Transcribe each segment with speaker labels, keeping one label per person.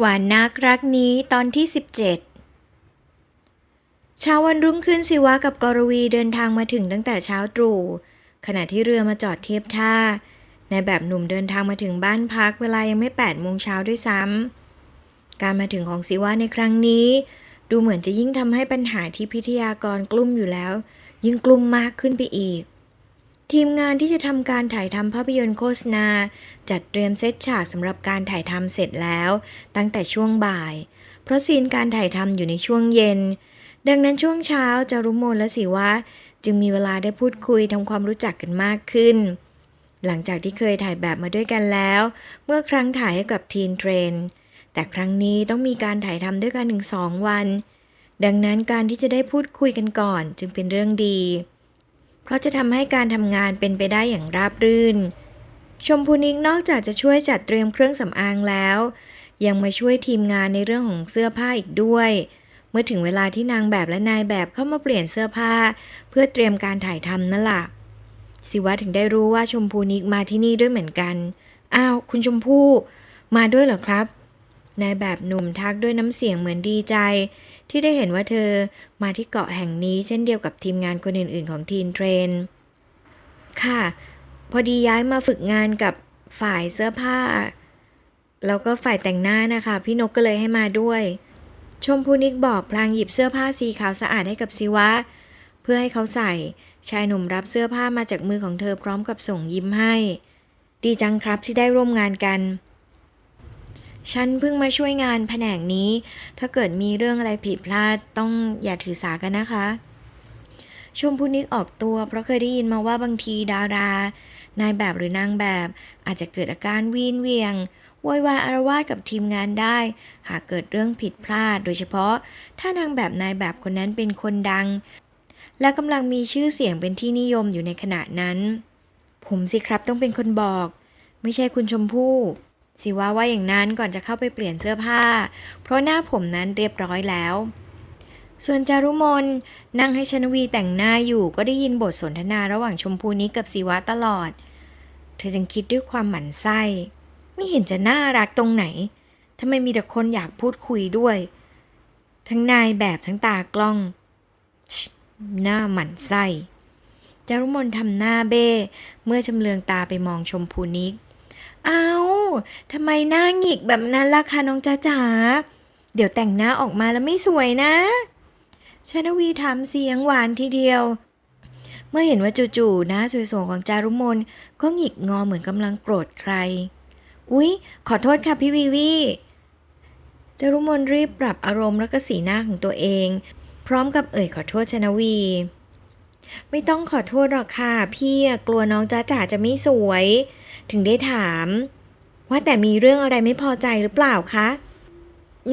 Speaker 1: หวานนักรักนี้ตอนที่ 17 เช้าวันรุ่งขึ้นสิวะกับกรวีเดินทางมาถึงตั้งแต่เช้าตรู่ขณะที่เรือมาจอดเทียบท่า ในแบบหนุ่มเดินทางมาถึงบ้านพักเวลายังไม่8โมงเช้าด้วยซ้ำการมาถึงของสิวะในครั้งนี้ ดูเหมือนจะยิ่งทำให้ปัญหาที่พิทยากรกลุ่มอยู่แล้ว ยิ่งกลุ่มมากขึ้นไปอีก ทีมงานที่จะทำการถ่ายทำภาพยนตร์โฆษณา จัดเตรียมเซตฉากสำหรับการถ่ายทำเสร็จแล้ว ตั้งแต่ช่วงบ่าย เพราะซีนการถ่ายทำอยู่ในช่วงเย็น ดังนั้นช่วงเช้าจารุมนและสิวะจึงมีเวลาได้พูดคุยทำความรู้จักกันมากขึ้น หลังจากที่เคยถ่ายแบบมาด้วยกันแล้ว เมื่อครั้งถ่ายให้กับทีนเทรนแต่ครั้งนี้ต้องมีการถ่ายทำด้วยกันถึงสองวัน ดังนั้นการที่จะได้พูดคุยกันก่อนจึงเป็นเรื่องดี เพราะจะทำให้การทำงานเป็นไปได้อย่างราบรื่น ชมพูนิกนอกจากจะช่วยจัดเตรียมเครื่องสำอางแล้ว ยังมาช่วยทีมงานในเรื่องของเสื้อผ้าอีกด้วย เมื่อถึงเวลาที่นางแบบและนายแบบเข้ามาเปลี่ยนเสื้อผ้า เพื่อเตรียมการถ่ายทำนั่นล่ะสิวะถึงได้รู้ว่าชมพูนิกมาที่นี่ด้วยเหมือนกัน อ้าว คุณชมพู่มาด้วยเหรอครับ นายแบบหนุ่มทักด้วยน้ำเสียงเหมือนดีใจ ที่ได้เห็นว่าเธอมาที่เกาะแห่งนี้เช่นเดียวกับทีมงานคนอื่น ๆ ของทีนเทรน ค่ะ พอดีย้ายมาฝึกงานกับฝ่ายเสื้อผ้า แล้วก็ฝ่ายแต่งหน้านะคะ พี่นกก็เลยให้มาด้วย ชมพูนิกบอกพลางหยิบเสื้อผ้าสีขาวสะอาดให้กับซิวะ เพื่อให้เขาใส่ ชายหนุ่มรับเสื้อผ้ามาจากมือของเธอพร้อมกับส่งยิ้มให้ ดีจังครับที่ได้ร่วมงานกัน ฉันเพิ่งมาช่วยงานแผนกนี้ ถ้าเกิดมีเรื่องอะไรผิดพลาดต้องอย่าถือสากันนะคะ ชมพูนิกออกตัว เพราะเคยได้ยินมาว่าบางทีดารา นายแบบหรือนางแบบ อาจจะเกิดอาการวีนเวียงโวยวายอารวาสกับทีมงานได้ หากเกิดเรื่องผิดพลาด โดยเฉพาะ ถ้านางแบบนายแบบคนนั้นเป็นคนดัง และกำลังมีชื่อเสียงเป็นที่นิยมอยู่ในขณะนั้น ผมสิครับต้องเป็นคนบอก ไม่ใช่คุณชมพู่ สิว่าว่าอย่างนั้นก่อนจะเข้าไปเปลี่ยนเสื้อผ้า เพราะหน้าผมนั้นเรียบร้อยแล้ว ส่วนจารุมนนั่งให้ชนวีแต่งหน้าอยู่ก็ได้ยินบทสนทนาระหว่างชมพูนิกกับศิวะตลอด เธอจึงคิดด้วยความหมั่นไส้ ไม่เห็นจะน่ารักตรงไหนทำไมมีแต่คนอยากพูดคุยด้วย ทั้งนายแบบทั้งตากล้องชิหน้าหมั่นไส้จารุมนทำหน้าเบ้ เมื่อชำเลืองตาไปมองชมพูนิก เอาทำไมหน้าหงิกแบบนั้นล่ะคะน้องจ้าจ๋าเดี๋ยวแต่งหน้าออกมาแล้วไม่สวยนะชนวีถามเสียงหวานทีเดียว เมื่อเห็นว่าจู่ๆหน้าสวยๆของจารุมนก็หงิกงอเหมือนกำลังโกรธใคร อุ๊ย ขอโทษค่ะพี่วีวีจารุมนรีบปรับอารมณ์แล้วก็สีหน้าของตัวเอง พร้อมกับเอ่ยขอโทษชนวี ไม่ต้องขอโทษหรอกค่ะ พี่กลัวน้องจ้าจ๋าจะไม่สวย ถึงได้ถาม ว่าแต่มีเรื่องอะไรไม่พอใจหรือเปล่าคะ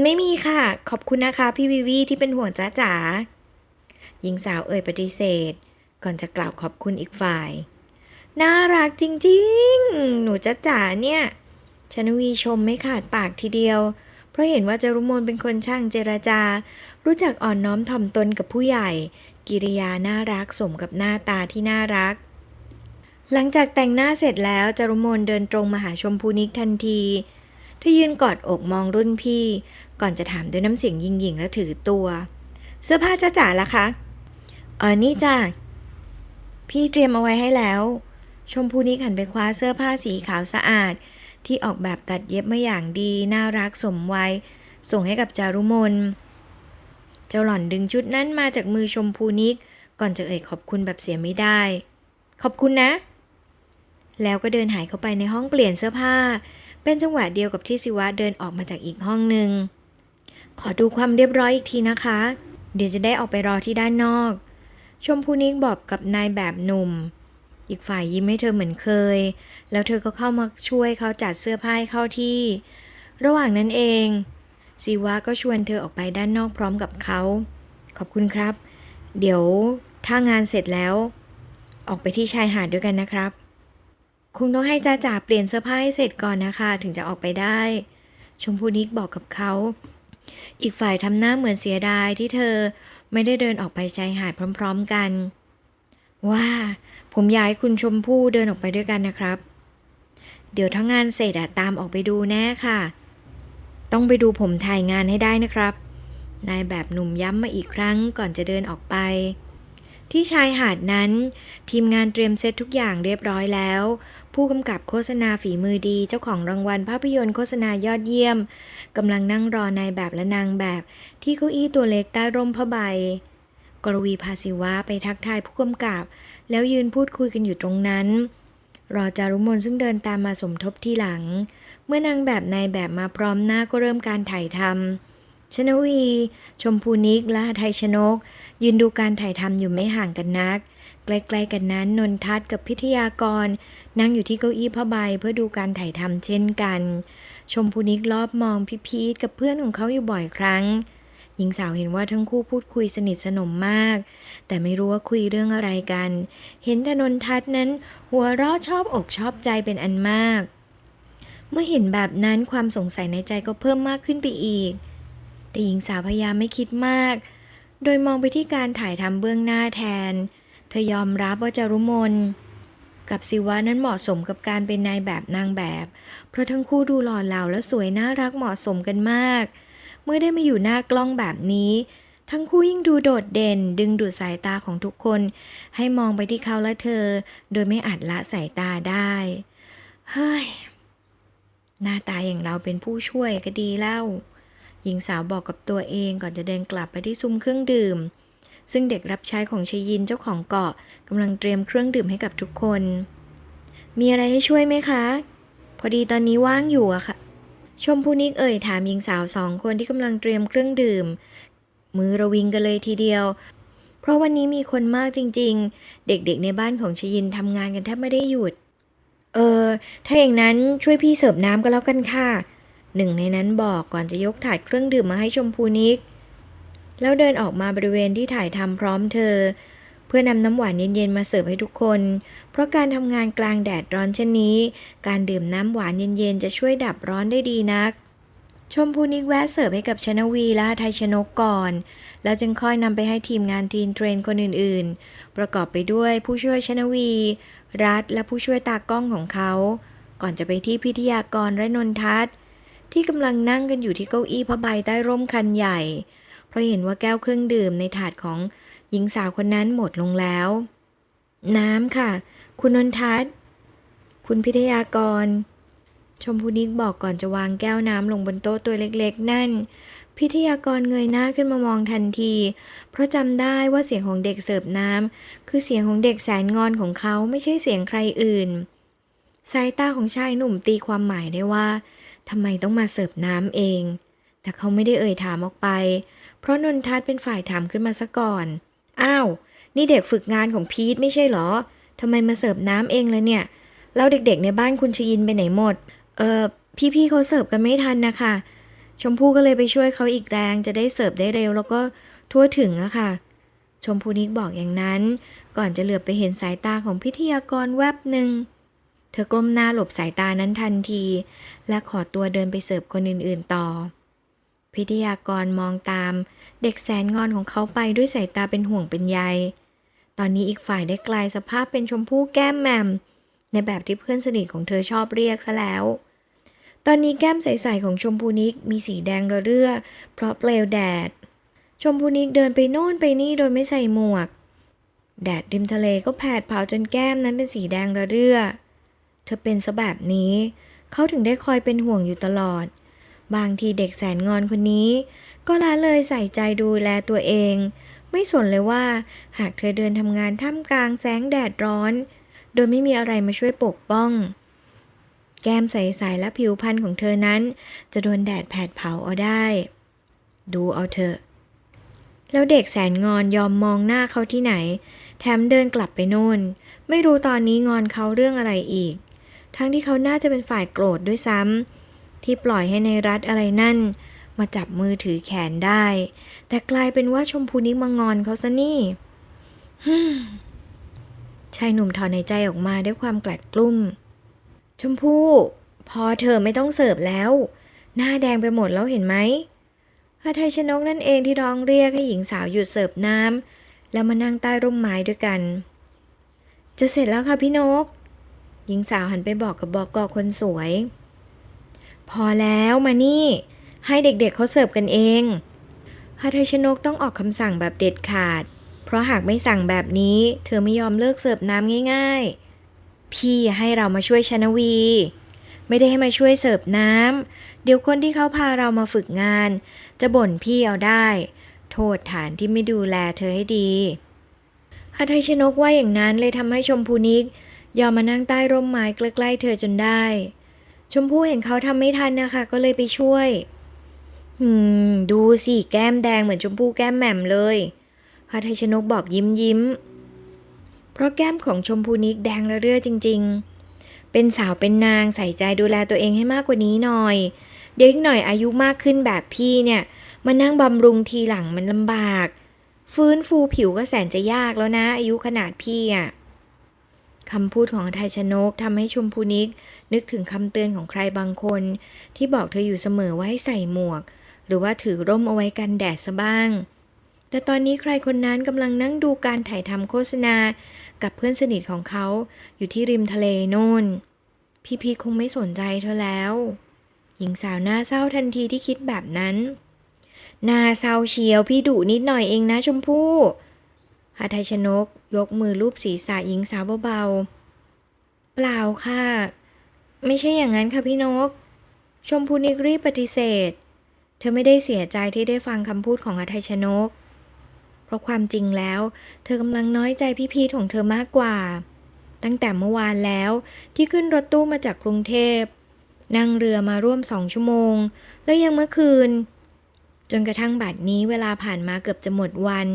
Speaker 1: ไม่มีค่ะ ขอบคุณนะคะพี่วิวีที่เป็นห่วงจ้าจ๋าหญิงสาวเอ่ยปฏิเสธ ก่อนจะกล่าวขอบคุณอีกฝ่าย น่ารักจริงๆ หนูจ้าจ๋าเนี่ยชนวีชมไม่ขาดปากทีเดียว เพราะเห็นว่าจารุมนเป็นคนช่างเจรจา รู้จักอ่อนน้อมถ่อมตนกับผู้ใหญ่ กิริยาน่ารักสมกับหน้าตาที่น่ารัก หลังจากแต่งหน้าเสร็จแล้วจารุมนเดินตรงมาหาชมพูนิกทันทีเธอยืนกอดอกมองรุ่นพี่ ก่อนจะถามด้วยน้ำเสียงยิงยิงและถือตัว เสื้อผ้าจ้าจ๋าล่ะคะเออนี่จ้าพี่เตรียมเอาไว้ให้แล้ว ชมพูนิกหันไปคว้าเสื้อผ้าสีขาวสะอาด ที่ออกแบบตัดเย็บมาอย่างดี น่ารักสมวัย ส่งให้กับจารุมนเจ้าหล่อนดึงชุดนั้นมาจากมือชมพูนิก ก่อนจะเอ่ยขอบคุณแบบเสียไม่ได้ ขอบคุณนะ แล้วก็เดินหายเข้าไปในห้องเปลี่ยนเสื้อผ้า เป็นจังหวะเดียวกับที่สิวะเดินออกมาจากอีกห้องหนึ่ง ขอดูความเรียบร้อยอีกทีนะคะ เดี๋ยวจะได้ออกไปรอที่ด้านนอก ชมพูนิกบอกกับนายแบบหนุ่ม อีกฝ่ายยิ้มให้เธอเหมือนเคย แล้วเธอก็เข้ามาช่วยเขาจัดเสื้อผ้าให้เข้าที่ ระหว่างนั้นเองสิวะก็ชวนเธอออกไปด้านนอกพร้อมกับเขา ขอบคุณครับ เดี๋ยวถ้างานเสร็จแล้ว ออกไปที่ชายหาดด้วยกันนะครับ คงต้องให้จ้าจ๋าเปลี่ยนเสื้อผ้าให้เสร็จก่อนนะคะ ถึงจะออกไปได้ ชมพูนิกบอกกับเขา อีกฝ่ายทำหน้าเหมือนเสียดายที่เธอไม่ได้เดินออกไปชายหาดพร้อม ๆกัน ว่าผมอยากให้คุณชมพู่เดินออกไปด้วยกันนะครับ เดี๋ยวถ้างานเสร็จอะตามออกไปดูแน่ค่ะตต้องไปดูผมถ่ายงานให้ได้นะครับ นายแบบหนุ่มย้ำมาอีกครั้งก่อนจะเดินออกไปที่ชายหาดนั้น ทีมงานเตรียมเซตทุกอย่างเรียบร้อยแล้ว ผู้กำกับโฆษณาฝีมือดีเจ้าของรางวัลภาพยนตร์โฆษณายอดเยี่ยมกำลังนั่งรอนายแบบและนางแบบ ที่เก้าอี้ตัวเล็กใต้ร่มผ้าใบ กรวีภาสิวะไปทักทายผู้กำกับ แล้วยืนพูดคุยกันอยู่ตรงนั้น รอจารุมนซึ่งเดินตามมาสมทบที่หลัง เมื่อนางแบบนายแบบมาพร้อมหน้าก็เริ่มการถ่ายทำ ชนวี ชมพูนิกและหทัยชนก ยืนดูการถ่ายทำอยู่ไม่ห่างกันนัก ใกล้ๆกันนั้นนนทัศน์กับพิทยากร นั่งอยู่ที่เก้าอี้ผ้าใบเพื่อดูการถ่ายทำเช่นกัน ชมพูนิกรอบมองพิพีทกับเพื่อนของเขาอยู่บ่อยครั้ง หญิงสาวเห็นว่าทั้งคู่พูดคุยสนิทสนมมาก แต่ไม่รู้ว่าคุยเรื่องอะไรกัน เห็นแต่นนทัศน์นั้น หัวเราะชอบอกชอบใจเป็นอันมาก เมื่อเห็นแบบนั้นความสงสัยในใจก็เพิ่มมากขึ้นไปอีก แต่หญิงสาวพยายามไม่คิดมาก โดยมองไปที่การถ่ายทำเบื้องหน้าแทน เธอยอมรับว่าจารุมน กับสิวะนั้นเหมาะสมกับการเป็นนายแบบนางแบบ เพราะทั้งคู่ดูหล่อเหลาและสวยน่ารักเหมาะสมกันมาก เมื่อได้มาอยู่หน้ากล้องแบบนี้ ทั้งคู่ยิ่งดูโดดเด่น ดึงดูดสายตาของทุกคน ให้มองไปที่เขาและเธอ โดยไม่อาจละสายตาได้ เฮ้ยหน้าตาอย่างเราเป็นผู้ช่วยก็ดีแล้ว หญิงสาวบอกกับตัวเองก่อนจะเดินกลับไปที่ซุ้มเครื่องดื่ม ซึ่งเด็กรับใช้ของชยินเจ้าของเกาะกำลังเตรียมเครื่องดื่มให้กับทุกคน มีอะไรให้ช่วยไหมคะ พอดีตอนนี้ว่างอยู่อะค่ะ ชมพูนิกเอ่ยถามหญิงสาวสองคนที่กำลังเตรียมเครื่องดื่ม มือระวิงกันเลยทีเดียว เพราะวันนี้มีคนมากจริง ๆ เด็กๆในบ้านของชยินทำงานกันแทบไม่ได้หยุด เออ ถ้าอย่างนั้นช่วยพี่เสิร์ฟน้ำก็แล้วกันค่ะ หนึ่งในนั้นบอกก่อนจะยกถาดเครื่องดื่มมาให้ชมพูนิก แล้วเดินออกมาบริเวณที่ถ่ายทำพร้อมเธอ เพื่อนำน้ำหวานเย็นๆมาเสิร์ฟให้ทุกคน เพราะการทำงานกลางแดดร้อนเช่นนี้ การดื่มน้ำหวานเย็นๆจะช่วยดับร้อนได้ดีนัก ชมพูนิกแวะเสิร์ฟให้กับชนวีและไทยชนกก่อน แล้วจึงค่อยนำไปให้ทีมงานทีนเทรนคนอื่นๆ ประกอบไปด้วยผู้ช่วยชนวี รัฐและผู้ช่วยตากล้องของเขา ก่อนจะไปที่พิทยากรและนนทัศน์ ที่กำลังนั่งกันอยู่ที่เก้าอี้ผ้าใบใต้ร่มคันใหญ่ เพราะเห็นว่าแก้วเครื่องดื่มในถาดของหญิงสาวคนนั้นหมดลงแล้ว น้ำค่ะ คุณนนทัศน์ คุณพิทยากร ชมพูนิกบอกก่อนจะวางแก้วน้ำลงบนโต๊ะตัวเล็กๆ นั่น พิทยากรเงยหน้าขึ้นมามองทันที เพราะจำได้ว่าเสียงของเด็กเสิร์ฟน้ำคือเสียงของเด็กแสนงอนของเขาไม่ใช่เสียงใครอื่นสายตาของชายหนุ่มตีความหมายได้ว่า ทำไมต้องมาเสิร์ฟน้ำเอง แต่เขาไม่ได้เอ่ยถามออกไป เพราะนนทัศน์เป็นฝ่ายถามขึ้นมาซะก่อน อ้าว นี่เด็กฝึกงานของพีทไม่ใช่เหรอทำไมมาเสิร์ฟน้ำเองเลยเนี่ย แล้วเด็กๆในบ้านคุณชยินไปไหนหมด เออพี่ๆเขาเสิร์ฟกันไม่ทันนะคะ ชมพู่ก็เลยไปช่วยเขาอีกแรงจะได้เสิร์ฟได้เร็ว แล้วก็ทั่วถึงอะค่ะ ชมพูนิกบอกอย่างนั้น ก่อนจะเหลือบไปเห็นสายตาของพิทยากรแวบหนึ่ง เธอก้มหน้าหลบสายตานั้นทันที และขอตัวเดินไปเสิร์ฟคนอื่นๆต่อ พิทยากรมองตาม เด็กแสนงอนของเขาไปด้วยสายตาเป็นห่วงเป็นใย ตอนนี้อีกฝ่ายได้กลายสภาพเป็นชมพู่แก้มแหมม ในแบบที่เพื่อนสนิทของเธอชอบเรียกซะแล้ว ตอนนี้แก้มใสๆของชมพูนิกมีสีแดงระเรื่อ เพราะเปลวแดด ชมพูนิกเดินไปโน่นไปนี่โดยไม่ใส่หมวก แดดริมทะเลก็แผดเผาจนแก้มนั้นเป็นสีแดงระเรื่อ เธอเป็นซะแบบนี้ เขาถึงได้คอยเป็นห่วงอยู่ตลอด บางทีเด็กแสนงอนคนนี้ ก็ละเลยใส่ใจดูแลตัวเอง ไม่สนเลยว่า หากเธอเดินทำงานท่ามกลางแสงแดดร้อน โดยไม่มีอะไรมาช่วยปกป้อง แก้มใสๆและผิวพรรณของเธอนั้น จะโดนแดดแผดเผาเอาได้ ดูเอาเถอะแล้วเด็กแสนงอนยอมมองหน้าเขาที่ไหน แถมเดินกลับไปโน่น ไม่รู้ตอนนี้งอนเขาเรื่องอะไรอีก ทั้งที่เขาน่าจะเป็นฝ่ายโกรธด้วยซ้ำที่ปล่อยให้ในรัฐอะไรนั่น มาจับมือถือแขนได้ แต่กลายเป็นว่าชมพูนิกมางอนเขาซะนี่ชายหนุ่มถอนในใจออกมาด้วยความแกลดกลุ้ม ชมพู่ พอเธอไม่ต้องเสิร์ฟแล้ว หน้าแดงไปหมดแล้วเห็นไหมอาไทยชนกนั่นเองที่ร้องเรียกให้หญิงสาวหยุดเสิร์ฟน้ำแล้วมานั่งใต้ร่มไม้ด้วยกัน จะเสร็จแล้วค่ะพี่นก หญิงสาวหันไปบอกกับบอกกอคนสวย พอแล้วมานี่ ให้เด็กๆเขาเสิร์ฟกันเองฮาไทชนกต้องออกคำสั่งแบบเด็ดขาด เพราะหากไม่สั่งแบบนี้ เธอไม่ยอมเลิกเสิร์ฟน้ำง่าย ๆ พี่ให้เรามาช่วยชนวี ไม่ได้ให้มาช่วยเสิร์ฟน้ำเดี๋ยวคนที่เขาพาเรามาฝึกงาน จะบ่นพี่เอาได้ โทษฐานที่ไม่ดูแลเธอให้ดีฮาไทชนกว่าอย่างนั้นเลยทำให้ชมพูนิก ยอมมานั่งใต้ร่มไม้ใกล้ๆเธอจนได้ ชมพู่เห็นเขาทำไม่ทันนะคะ ก็เลยไปช่วย หืม ดูสิแก้มแดงเหมือนชมพู่แก้มแหม่มเลยพระไทยชนกบอกยิ้มยิ้ม เพราะแก้มของชมพูนิกแดงระเรื่อจริง ๆ เป็นสาวเป็นนางใส่ใจดูแลตัวเองให้มากกว่านี้หน่อย เด็กหน่อยอายุมากขึ้นแบบพี่เนี่ยมานั่งบำรุงทีหลังมันลำบาก ฟื้นฟูผิวก็แสนจะยากแล้วนะ อายุขนาดพี่อะ คำพูดของไทยชนกทำให้ชมพูนิก นึกถึงคำเตือนของใครบางคน ที่บอกเธออยู่เสมอว่าให้ใส่หมวก หรือว่าถือร่มเอาไว้กันแดดซะบ้าง แต่ตอนนี้ใครคนนั้นกำลังนั่งดูการถ่ายทำโฆษณา กับเพื่อนสนิทของเขา อยู่ที่ริมทะเลโน่น พี่พีคงไม่สนใจเธอแล้ว หญิงสาวหน้าเศร้าทันทีที่คิดแบบนั้นหน้าเศร้าเชียวพี่ดุนิดหน่อยเองนะชมพู่ หาไทยชนก ยกมือลูบศีรษะหญิงสาวเบาๆ เปล่าค่ะ ไม่ใช่อย่างนั้นค่ะพี่นก ชมพูนิกรีปฏิเสธ เธอไม่ได้เสียใจที่ได้ฟังคำพูดของอาไทยชนก เพราะความจริงแล้ว เธอกำลังน้อยใจพี่พีทของเธอมากกว่า ตั้งแต่เมื่อวานแล้วที่ขึ้นรถตู้มาจากกรุงเทพนั่งเรือมาร่วมสองชั่วโมง แล้วยังเมื่อคืน จนกระทั่งบัดนี้เวลาผ่านมาเกือบจะหมดวัน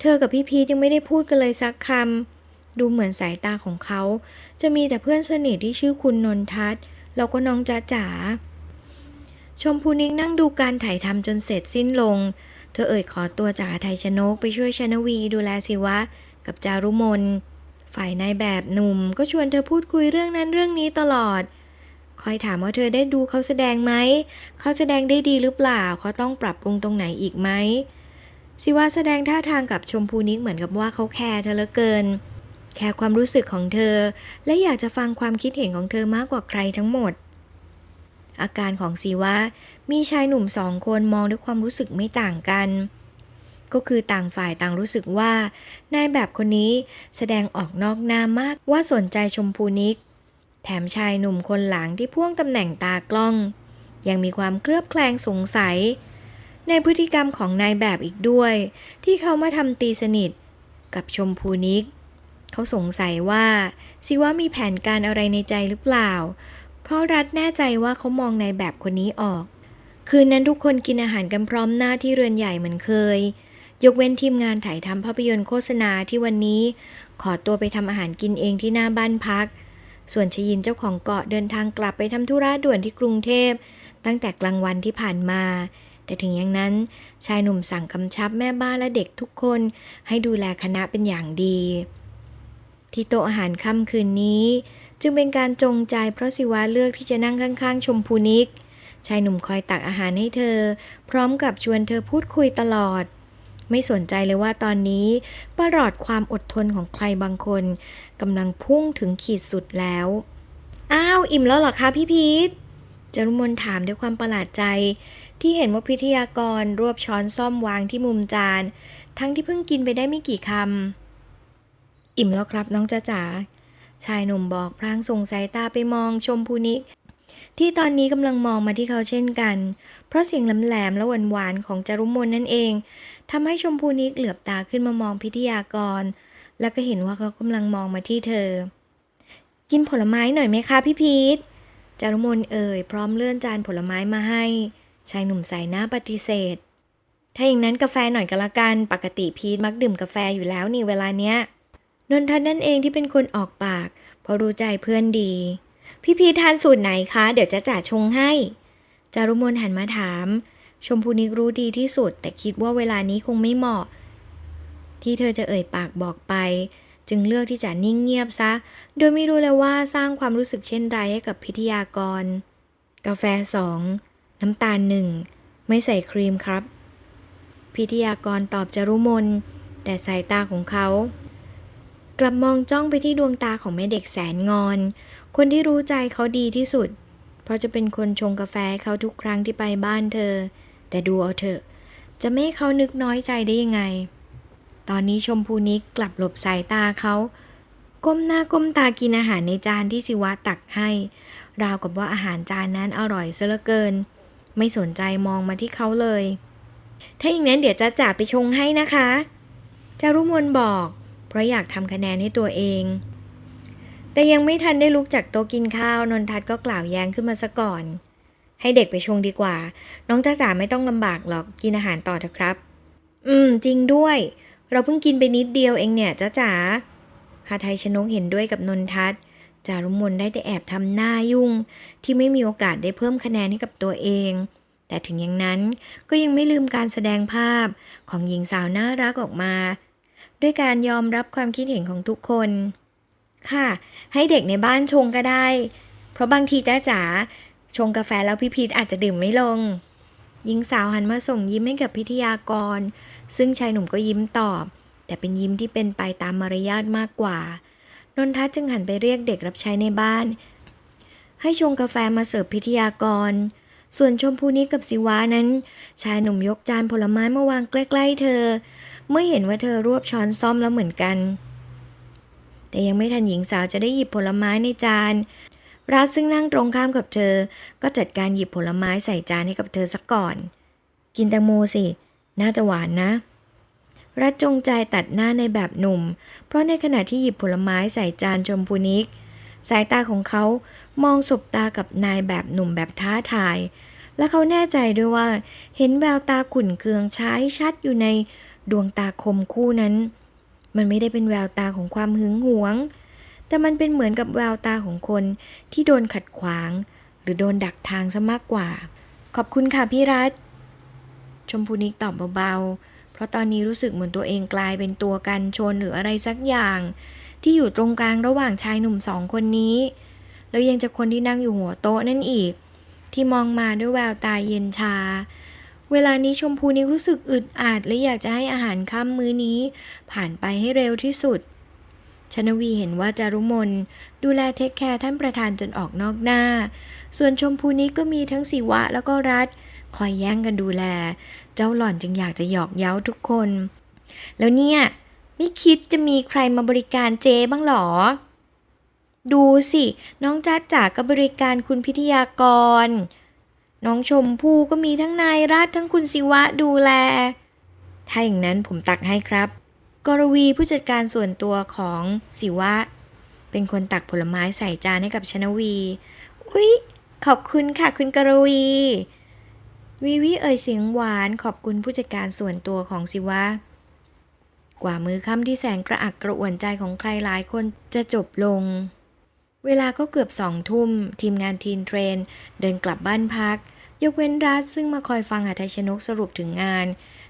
Speaker 1: เธอกับพี่พีทยังไม่ได้พูดกันเลยสักคำ ดูเหมือนสายตาของเขา จะมีแต่เพื่อนสนิทที่ชื่อคุณนนทัศน์แล้วก็น้องจ๊ะจ๋า ชมพูนิกนั่งดูการถ่ายทำจนเสร็จสิ้นลง เธอเอ่ยขอตัวจากอาไทยชนกไปช่วยชนวีดูแลศิวะ กับจารุมน ฝ่ายนายแบบหนุ่มก็ชวนเธอพูดคุยเรื่องนั้นเรื่องนี้ตลอด คอยถามว่าเธอได้ดูเขาแสดงไหม เขาแสดงได้ดีหรือเปล่า เขาต้องปรับปรุงตรงไหนอีกไหม สิวะแสดงท่าทางกับชมพูนิกเหมือนกับว่าเขาแคร์เธอเหลือเกิน แคร์ความรู้สึกของเธอ และอยากจะฟังความคิดเห็นของเธอมากกว่าใครทั้งหมด อาการของสีวะมีชายหนุ่มสองคนมองด้วยความรู้สึกไม่ต่างกัน ก็คือต่างฝ่ายต่างรู้สึกว่านายแบบคนนี้แสดงออกนอกหน้ามากว่าสนใจชมพูนิก แถมชายหนุ่มคนหลังที่พ่วงตำแหน่งตากล้อง ยังมีความเคลือบแคลงสงสัย ในพฤติกรรมของนายแบบอีกด้วย ที่เขามาทำตีสนิทกับชมพูนิก เขาสงสัยว่าสิว่ามีแผนการอะไรในใจหรือเปล่า เพราะรัฐแน่ใจว่าเขามองนายแบบคนนี้ออก คืนนั้นทุกคนกินอาหารกันพร้อมหน้าที่เรือนใหญ่เหมือนเคย ยกเว้นทีมงานถ่ายทำภาพยนตร์โฆษณาที่วันนี้ ขอตัวไปทำอาหารกินเองที่หน้าบ้านพัก ส่วนชยินเจ้าของเกาะเดินทางกลับไปทำธุระด่วนที่กรุงเทพ ตั้งแต่กลางวันที่ผ่านมา แต่ถึงอย่างนั้นชายหนุ่มสั่งกำชับแม่บ้านและเด็กทุกคนให้ดูแลคณะเป็นอย่างดี ที่โต๊ะอาหารค่ำคืนนี้ จึงเป็นการจงใจเพราะสิวะเลือกที่จะนั่งข้างๆ ชมพูนิก ชายหนุ่มคอยตักอาหารให้เธอ พร้อมกับชวนเธอพูดคุยตลอด ไม่สนใจเลยว่าตอนนี้ประหลอดความอดทนของใครบางคนกำลังพุ่งถึงขีดสุดแล้ว อ้าว อิ่มแล้วเหรอคะพี่พีท จารุมนถามด้วยความประหลาดใจ ที่เห็นว่าพิทยากรรวบช้อนซ่อมวางที่มุมจาน ทั้งที่เพิ่งกินไปได้ไม่กี่คำอิ่มแล้วครับน้องจ๋าจ๋าชายหนุ่มบอกพลางส่งสายตาไปมองชมพูนิก ที่ตอนนี้กำลังมองมาที่เขาเช่นกัน เพราะเสียงแหลมๆและหวานๆของจารุมนนั่นเองทำให้ชมพูนิกเหลือบตาขึ้นมามองพิทยากร แล้วก็เห็นว่าเขากำลังมองมาที่เธอ กินผลไม้หน่อยไหมคะพี่พีท จารุมนเอ่ยพร้อมเลื่อนจานผลไม้มาให้ ชายหนุ่มใส่หน้าปฏิเสธ ถ้าอย่างนั้นกาแฟหน่อยก็แล้วกัน ปกติพีทมักดื่มกาแฟอยู่แล้วนี่เวลาเนี้ยนนทันนั่นเองที่เป็นคนออกปาก เพราะรู้ใจเพื่อนดี พี่พีททานสูตรไหนคะ เดี๋ยวจะจ่าชงให้ จารุมนหันมาถาม ชมพูนิกรู้ดีที่สุด แต่คิดว่าเวลานี้คงไม่เหมาะ ที่เธอจะเอ่ยปากบอกไป จึงเลือกที่จะนิ่งเงียบซะ โดยไม่รู้เลยว่าสร้างความรู้สึกเช่นไรให้กับพิทยากร กาแฟสองน้ำตาลหนึ่งไม่ใส่ครีมครับ พิทยากรตอบจารุมน แต่สายตาของเขา กลับมองจ้องไปที่ดวงตาของแม่เด็กแสนงอน คนที่รู้ใจเขาดีที่สุด เพราะจะเป็นคนชงกาแฟเขาทุกครั้งที่ไปบ้านเธอ แต่ดูเอาเถอะ จะไม่ให้เขานึกน้อยใจได้ยังไง ตอนนี้ชมพูนิกกลับหลบสายตาเขา ก้มหน้าก้มตากินอาหารในจานที่สิวะตักให้ ราวกับว่าอาหารจานนั้นอร่อยซะเหลือเกิน ไม่สนใจมองมาที่เขาเลย ถ้าอย่างนั้นเดี๋ยวจะจ่าไปชงให้นะคะจารุมนบอก เพราะอยากทำคะแนนให้ตัวเอง แต่ยังไม่ทันได้ลุกจากโต๊ะกินข้าวนนทัศน์ก็กล่าวแย้งขึ้นมาซะก่อน ให้เด็กไปชงดีกว่า น้องจ้าจ๋าไม่ต้องลำบากหรอกกินอาหารต่อเถอะครับ อืม จริงด้วย เราเพิ่งกินไปนิดเดียวเองเนี่ยจ้าจ๋าหาไทยชนกเห็นด้วยกับนนทัศน์จารุมนได้แต่แอบทำหน้ายุ่ง ที่ไม่มีโอกาสได้เพิ่มคะแนนให้กับตัวเอง แต่ถึงอย่างนั้นก็ยังไม่ลืมการแสดงภาพของหญิงสาวน่ารักออกมา ด้วยการยอมรับความคิดเห็นของทุกคน ค่ะ ให้เด็กในบ้านชงก็ได้ เพราะบางทีจ้าจ๋าชงกาแฟแล้วพี่พีทอาจจะดื่มไม่ลง หญิงสาวหันมาส่งยิ้มให้กับพิทยากร ซึ่งชายหนุ่มก็ยิ้มตอบ แต่เป็นยิ้มที่เป็นไปตามมารยาทมากกว่า นนทัศน์จึงหันไปเรียกเด็กรับใช้ในบ้าน ให้ชงกาแฟมาเสิร์ฟพิทยากร ส่วนชมพูนิกกับสิวานั้น ชายหนุ่มยกจานผลไม้มาวางใกล้ๆเธอ เมื่อเห็นว่าเธอรวบช้อนซ่อมแล้วเหมือนกัน แต่ยังไม่ทันหญิงสาวจะได้หยิบผลไม้ในจานรัฐซึ่งนั่งตรงข้ามกับเธอ ก็จัดการหยิบผลไม้ใส่จานให้กับเธอสักก่อน กินแตงโมสิ น่าจะหวานนะ รัฐจงใจตัดหน้าในแบบหนุ่ม เพราะในขณะที่หยิบผลไม้ใส่จานชมพูนิก สายตาของเขามองสบตากับนายแบบหนุ่มแบบท้าทาย และเขาแน่ใจด้วยว่า เห็นแววตาขุ่นเคืองใช้ชัดอยู่ในดวงตาคมคู่นั้น มันไม่ได้เป็นแววตาของความหึงหวง แต่มันเป็นเหมือนกับแววตาของคนที่โดนขัดขวาง หรือโดนดักทางซะมากกว่า ขอบคุณค่ะพี่รัฐ ชมพูนิกตอบเบาๆ เพราะตอนนี้รู้สึกเหมือนตัวเองกลายเป็นตัวกันชนหรืออะไรสักอย่าง ที่อยู่ตรงกลางระหว่างชายหนุ่มสองคนนี้ แล้วยังจะคนที่นั่งอยู่หัวโต๊ะนั่นอีก ที่มองมาด้วยแววตาเย็นชา เวลานี้ชมพูนิกรู้สึกอึดอัดและอยากจะให้อาหารค่ำมื้อนี้ ผ่านไปให้เร็วที่สุดชนวีเห็นว่าจารุมนดูแลเทคแคร์ท่านประธานจนออกนอกหน้า ส่วนชมพูนิกก็มีทั้งสิวะแล้วก็รัฐ คอยแย่งกันดูแล เจ้าหล่อนจึงอยากจะหยอกเย้าทุกคน แล้วเนี่ย ไม่คิดจะมีใครมาบริการเจบ้างหรอ ดูสิ น้องจ้าจ๋าก็บริการคุณพิทยากร น้องชมพู่ก็มีทั้งนายรัฐทั้งคุณศิวะดูแล ถ้าอย่างนั้นผมตักให้ครับ กรวีผู้จัดการส่วนตัวของศิวะ เป็นคนตักผลไม้ใส่จานให้กับชนวี อุ๊ย ขอบคุณค่ะคุณกรวี วีวีเอ่ยเสียงหวานขอบคุณผู้จัดการส่วนตัวของศิวะกว่ามือค่ำที่แสนกระอักกระอ่วนใจของใครหลายคนจะจบลง เวลาก็เกือบสองทุ่ม ทีมงานทีนเทรน เดินกลับบ้านพัก ยกเว้นรัฐซึ่งมาคอยฟังหาไทยชนกสรุปถึงงาน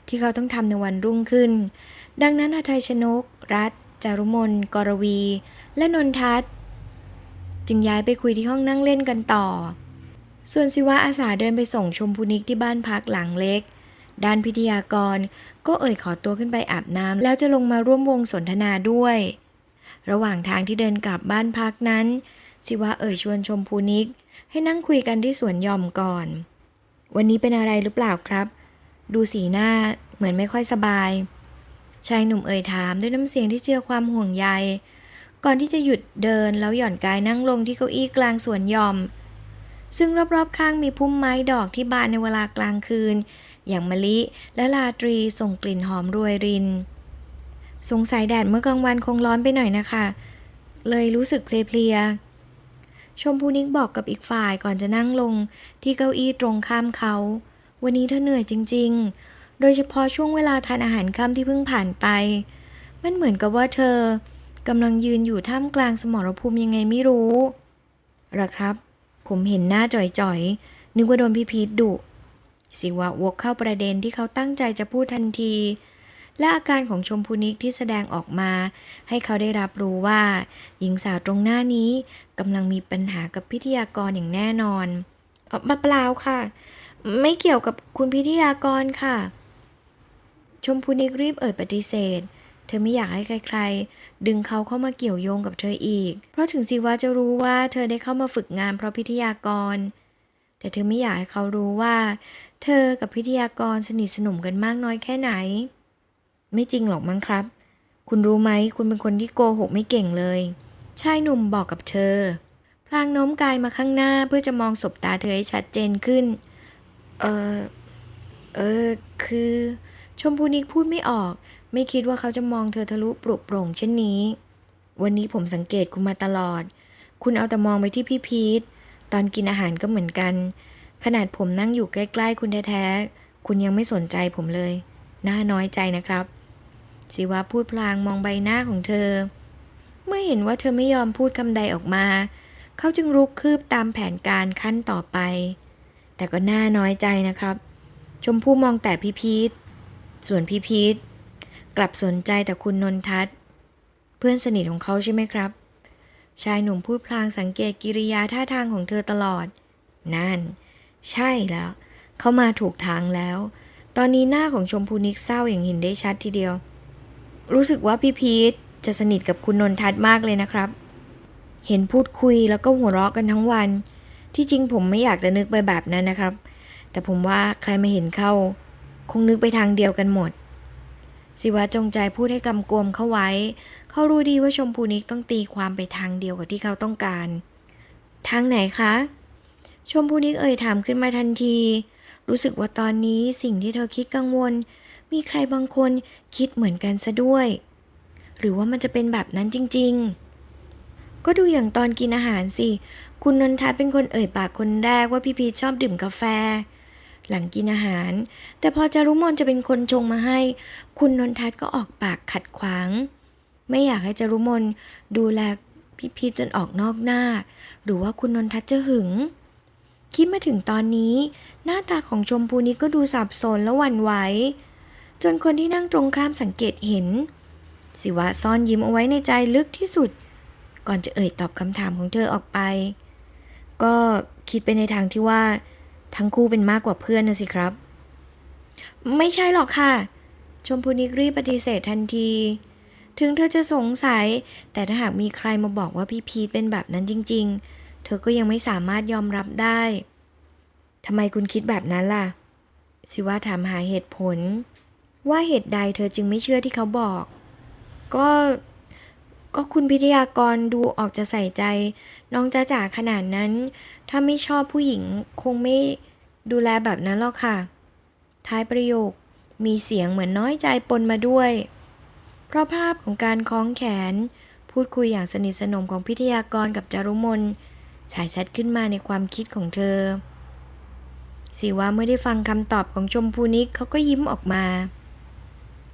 Speaker 1: ที่เขาต้องทำในวันรุ่งขึ้น ดังนั้นหาไทยชนก รัฐจารุมนกรวี และนนทัศน์ จึงย้ายไปคุยที่ห้องนั่งเล่นกันต่อ ส่วนศิวะอาสาเดินไปส่งชมพูนิกที่บ้านพักหลังเล็ก ด้านพิทยากรก็เอ่ยขอตัวขึ้นไปอาบน้ำแล้วจะลงมาร่วมวงสนทนาด้วย ระหว่างทางที่เดินกลับบ้านพักนั้น ศิวะเอ่ยชวนชมพูนิก ให้นั่งคุยกันที่สวนหย่อมก่อน วันนี้เป็นอะไรหรือเปล่าครับ ดูสีหน้าเหมือนไม่ค่อยสบาย ชายหนุ่มเอ่ยถามด้วยน้ำเสียงที่เจือความห่วงใย ก่อนที่จะหยุดเดินแล้วหย่อนกายนั่งลงที่เก้าอี้กลางสวนหย่อม ซึ่งรอบๆข้างมีพุ่มไม้ดอกที่บานในเวลากลางคืน อย่างมะลิและลาตรีส่งกลิ่นหอมรวยริน สงสัยแดดเมื่อกลางวันคงร้อนไปหน่อยนะคะ เลยรู้สึกเพลียๆชมพูนิกบอกกับอีกฝ่ายก่อนจะนั่งลงที่เก้าอี้ตรงข้ามเขา วันนี้เธอเหนื่อยจริง ๆ โดยเฉพาะช่วงเวลาทานอาหารค่ำที่เพิ่งผ่านไป มันเหมือนกับว่าเธอกำลังยืนอยู่ท่ามกลางสมรภูมิยังไงไม่รู้หรอครับ ผมเห็นหน้าจ่อยๆ นึกว่าโดนพี่พีทดุ สิวะวกเข้าประเด็นที่เขาตั้งใจจะพูดทันที และอาการของชมพูนิกที่แสดงออกมา ให้เขาได้รับรู้ว่า หญิงสาวตรงหน้านี้กำลังมีปัญหากับพิทยากรอย่างแน่นอนเออเปล่าค่ะ ไม่เกี่ยวกับคุณพิทยากรค่ะ ชมพูนิกรีบเอ่ยปฏิเสธ เธอไม่อยากให้ใคร ๆ ดึงเขาเข้ามาเกี่ยวโยงกับเธออีก เพราะถึงสิว่าจะรู้ว่าเธอได้เข้ามาฝึกงานเพราะพิทยากร แต่เธอไม่อยากให้เขารู้ว่า เธอกับพิทยากรสนิทสนมกันมากน้อยแค่ไหน ไม่จริงหรอกมั้งครับ คุณรู้ไหมคุณเป็นคนที่โกหกไม่เก่งเลย ชายหนุ่มบอกกับเธอ พลางโน้มกายมาข้างหน้าเพื่อจะมองสบตาเธอให้ชัดเจนขึ้น เออเออ คือ ชมพูนิกพูดไม่ออก ไม่คิดว่าเขาจะมองเธอทะลุปลุกโปร่งเช่นนี้ วันนี้ผมสังเกตคุณมาตลอด คุณเอาแต่มองไปที่พี่พีท ตอนกินอาหารก็เหมือนกัน ขนาดผมนั่งอยู่ใกล้ ๆ คุณแท้ๆ คุณยังไม่สนใจผมเลย น่าน้อยใจนะครับ สิวะพูดพลางมองใบหน้าของเธอ เมื่อเห็นว่าเธอไม่ยอมพูดคำใดออกมา เขาจึงรุกคืบตามแผนการขั้นต่อไป แต่ก็น่าน้อยใจนะครับ ชมพู่มองแต่พี่พีท ส่วนพี่พีท กลับสนใจแต่คุณนนทัศน์ เพื่อนสนิทของเขาใช่ไหมครับ ชายหนุ่มพูดพลางสังเกตกิริยาท่าทางของเธอตลอด นั่น ใช่แล้ว เขามาถูกทางแล้ว ตอนนี้หน้าของชมพูนิกเศร้าอย่างเห็นได้ชัดทีเดียว รู้สึกว่าพี่พีทจะสนิทกับคุณนนทัศน์มากเลยนะครับ เห็นพูดคุยแล้วก็หัวเราะกันทั้งวัน ที่จริงผมไม่อยากจะนึกไปแบบนั้นนะครับ แต่ผมว่าใครมาเห็นเข้า คงนึกไปทางเดียวกันหมด สิวะจงใจพูดให้กำกวมเข้าไว้ เขารู้ดีว่าชมพูนิกต้องตีความไปทางเดียวกับที่เขาต้องการ ทางไหนคะ ชมพูนิกเอ่ยถามขึ้นมาทันที รู้สึกว่าตอนนี้สิ่งที่เธอคิดกังวล มีใครบางคนคิดเหมือนกันซะด้วย หรือว่ามันจะเป็นแบบนั้นจริง ๆ ก็ดูอย่างตอนกินอาหารสิ คุณนนทัศน์เป็นคนเอ่ยปากคนแรกว่าพี่พีชชอบดื่มกาแฟ หลังกินอาหาร แต่พอจารุมนจะเป็นคนชงมาให้ คุณนนทัศน์ก็ออกปากขัดขวาง ไม่อยากให้จารุมนดูแลพี่พีจนออกนอกหน้า หรือว่าคุณนนทัศน์จะหึง คิดมาถึงตอนนี้ หน้าตาของชมพูนี้ก็ดูสับสนและหวั่นไหวจนคนที่นั่งตรงข้ามสังเกตเห็น สิวะซ่อนยิ้มเอาไว้ในใจลึกที่สุด ก่อนจะเอ่ยตอบคำถามของเธอออกไป ก็คิดไปในทางที่ว่า ทั้งคู่เป็นมากกว่าเพื่อนนะสิครับ ไม่ใช่หรอกค่ะ ชมพูนิกรีปฏิเสธทันที ถึงเธอจะสงสัย แต่ถ้าหากมีใครมาบอกว่าพี่พีทเป็นแบบนั้นจริง ๆ เธอก็ยังไม่สามารถยอมรับได้ทำไมคุณคิดแบบนั้นล่ะ สิว่าถามหาเหตุผล ว่าเหตุใดเธอจึงไม่เชื่อที่เขาบอก ก็ ก็คุณพิทยากรดูออกจะใส่ใจ น้องจ้าจ๋าขนาดนั้น ถ้าไม่ชอบผู้หญิงคงไม่ดูแลแบบนั้นหรอกค่ะ ท้ายประโยคมีเสียงเหมือนน้อยใจปนมาด้วย เพราะภาพของการคล้องแขน พูดคุยอย่างสนิทสนมของพิทยากรกับจารุมนฉายชัดขึ้นมาในความคิดของเธอสิว่าเมื่อได้ฟังคำตอบของชมพูนิกเขาก็ยิ้มออกมา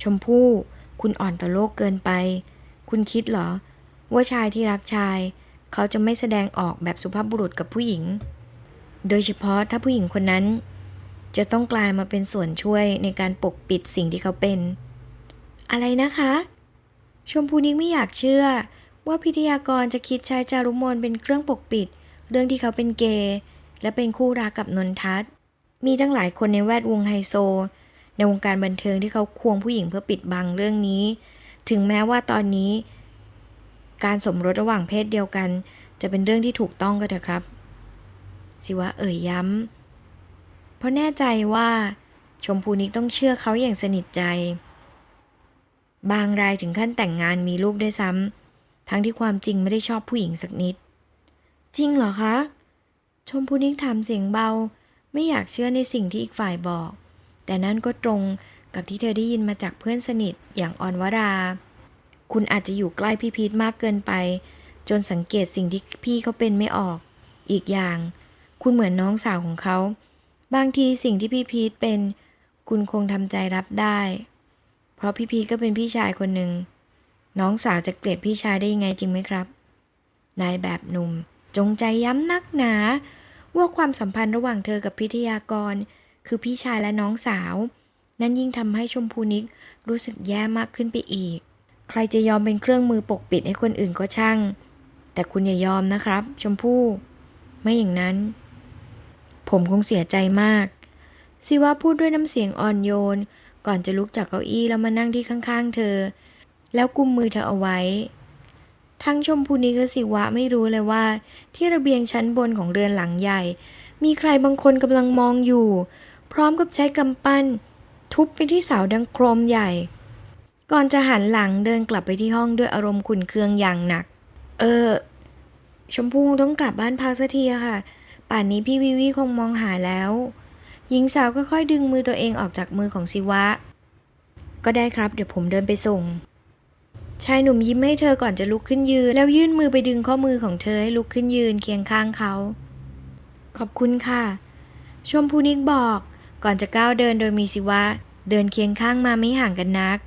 Speaker 1: ชมพู่คุณอ่อนต่อโลกเกินไป คุณคิดเหรอ ว่าชายที่รักชาย เขาจะไม่แสดงออกแบบสุภาพบุรุษกับผู้หญิง โดยเฉพาะถ้าผู้หญิงคนนั้น จะต้องกลายมาเป็นส่วนช่วยในการปกปิดสิ่งที่เขาเป็น อะไรนะคะ ชมพูนิกไม่อยากเชื่อ ว่าพิทยากรจะคิดใช้จารุมนเป็นเครื่องปกปิด เรื่องที่เขาเป็นเกย์และเป็นคู่รักกับนนทัศน์ มีตั้งหลายคนในแวดวงไฮโซ ในวงการบันเทิงที่เขาควงผู้หญิงเพื่อปิดบังเรื่องนี้ ถึงแม้ว่าตอนนี้ การสมรสระหว่างเพศเดียวกัน จะเป็นเรื่องที่ถูกต้องก็เถอะครับ สิวะเอ่ยย้ำ เพราะแน่ใจว่า ชมพูนิกต้องเชื่อเขาอย่างสนิทใจ บางรายถึงขั้นแต่งงานมีลูกด้วยซ้ำทั้งที่ความจริงไม่ได้ชอบผู้หญิงสักนิด จริงเหรอคะ ชมพูนิกถามเสียงเบา ไม่อยากเชื่อในสิ่งที่อีกฝ่ายบอก แต่นั่นก็ตรง กับที่เธอได้ยินมาจากเพื่อนสนิทอย่างออนวรา คุณอาจจะอยู่ใกล้พี่พีทมากเกินไป จนสังเกตสิ่งที่พี่เขาเป็นไม่ออก อีกอย่าง คุณเหมือนน้องสาวของเขา บางทีสิ่งที่พี่พีทเป็น คุณคงทำใจรับได้ เพราะพี่พีทก็เป็นพี่ชายคนหนึ่ง น้องสาวจะเกลียดพี่ชายได้ยังไงจริงไหมครับ นายแบบหนุ่ม จงใจย้ำนักหนาว่าความสัมพันธ์ระหว่างเธอกับพิทยากร คือพี่ชายและน้องสาว นั่นยิ่งทำให้ชมพูนิกรู้สึกแย่มากขึ้นไปอีก ใครจะยอมเป็นเครื่องมือปกปิดให้คนอื่นก็ช่าง แต่คุณอย่ายอมนะครับ ชมพู่ ไม่อย่างนั้น ผมคงเสียใจมากสิว่าพูดด้วยน้ำเสียงอ่อนโยน ก่อนจะลุกจากเก้าอี้แล้วมานั่งที่ข้างๆ เธอ แล้วกุมมือเธอเอาไว้ ทั้งชมพูนิกและสิวะไม่รู้เลยว่า ที่ระเบียงชั้นบนของเรือนหลังใหญ่ มีใครบางคนกำลังมองอยู่ พร้อมกับใช้กำปั้น ทุบไปที่เสาดังโครมใหญ่ ก่อนจะหันหลังเดินกลับไปที่ห้องด้วยอารมณ์ขุ่นเคืองอย่างหนัก เออ ชมพู่คงต้องกลับบ้านพักสักทีอะค่ะ ป่านนี้พี่วิวีคงมองหาแล้ว หญิงสาวค่อยๆดึงมือตัวเองออกจากมือของศิวะ ก็ได้ครับเดี๋ยวผมเดินไปส่งชายหนุ่มยิ้มให้เธอก่อนจะลุกขึ้นยืน แล้วยื่นมือไปดึงข้อมือของเธอให้ลุกขึ้นยืนเคียงข้างเขา ขอบคุณค่ะ ชมพูนิกบอก ก่อนจะก้าวเดินโดยมีสิวะ เดินเคียงข้างมาไม่ห่างกันนัก